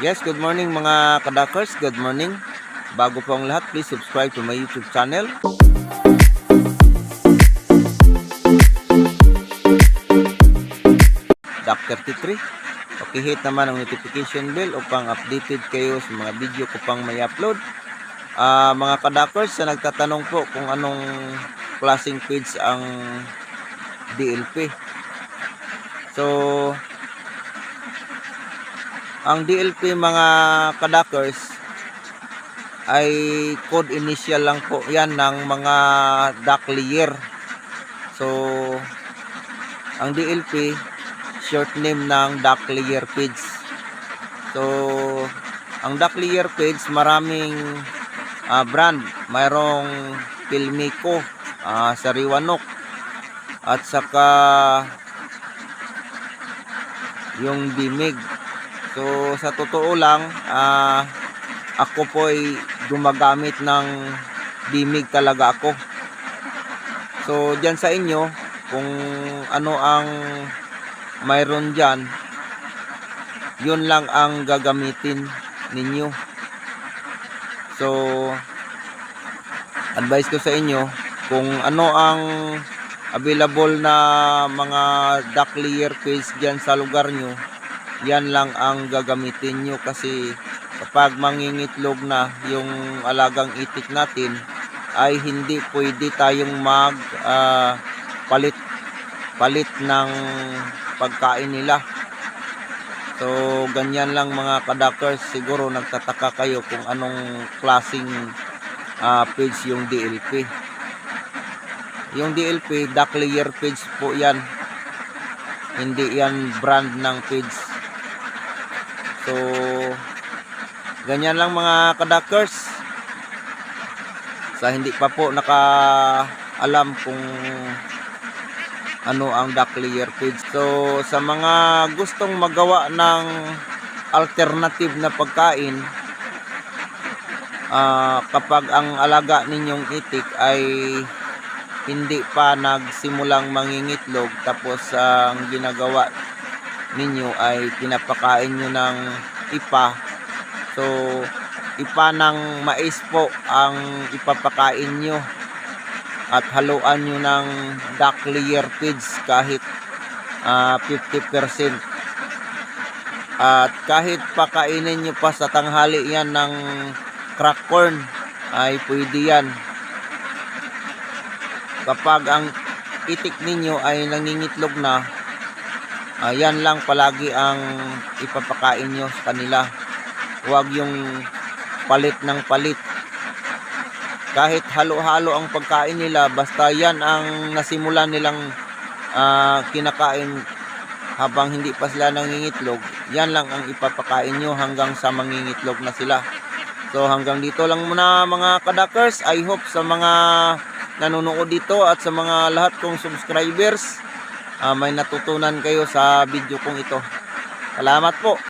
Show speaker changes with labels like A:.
A: Yes, good morning mga kadakers. Good morning. Bago po ang lahat, please subscribe to my YouTube channel. Duck 33. Pakihit naman ang notification bell upang updated kayo sa mga video ko pang may upload. Ah, mga kadakers na nagtatanong po kung anong klaseng page ang DLP. So, ang DLP mga kadakers ay code initial lang po yan ng mga duck layer. So, ang DLP short name ng duck layer page. So, ang duck layer page maraming ah, brand. Mayroong Pilmico, ah, Sariwanok, at saka yung Bimig. So, sa totoo lang, ah, ako po ay gumagamit ng Bimig talaga ako. So, dyan sa inyo, kung ano ang mayroon dyan, yun lang ang gagamitin ninyo. So, advice ko sa inyo, kung ano ang available na mga duck layer cage dyan sa lugar nyo, yan lang ang gagamitin nyo kasi kapag mangingitlog na yung alagang itik natin, ay hindi pwede tayong mag ah, palit palit ng pagkain nila. So, ganyan lang mga kadakers. Siguro nagtataka kayo kung anong klasing ah, page yung DLP. Yung DLP, duck layer page po yan. Hindi yan brand ng page. So, ganyan lang mga kadakers. Sa hindi pa po naka alam kung ano ang duck layer page. So, sa mga gustong magawa ng alternative na pagkain, ah, kapag ang alaga ninyong itik ay hindi pa nagsimulang mangingitlog tapos ang ginagawa ninyo ay pinapakain nyo ng ipa. So, ipa ng mais po ang ipapakain nyo at haluan nyo ng duck feeds kahit ah, 50%. At kahit pakainin nyo pa sa tanghali yan ng crack corn ay pwede yan. Kapag ang itik ninyo ay nangingitlog na, ayan lang palagi ang ipapakain nyo sa kanila. Huwag yung palit ng palit. Kahit halo-halo ang pagkain nila basta yan ang nasimulan nilang ah, kinakain habang hindi pa sila nangingitlog yan lang ang ipapakain nyo hanggang sa mangingitlog na sila. So hanggang dito lang muna mga kadakers. I hope sa mga nanonood dito at sa mga lahat kong subscribers ah, may natutunan kayo sa video kong ito. Salamat po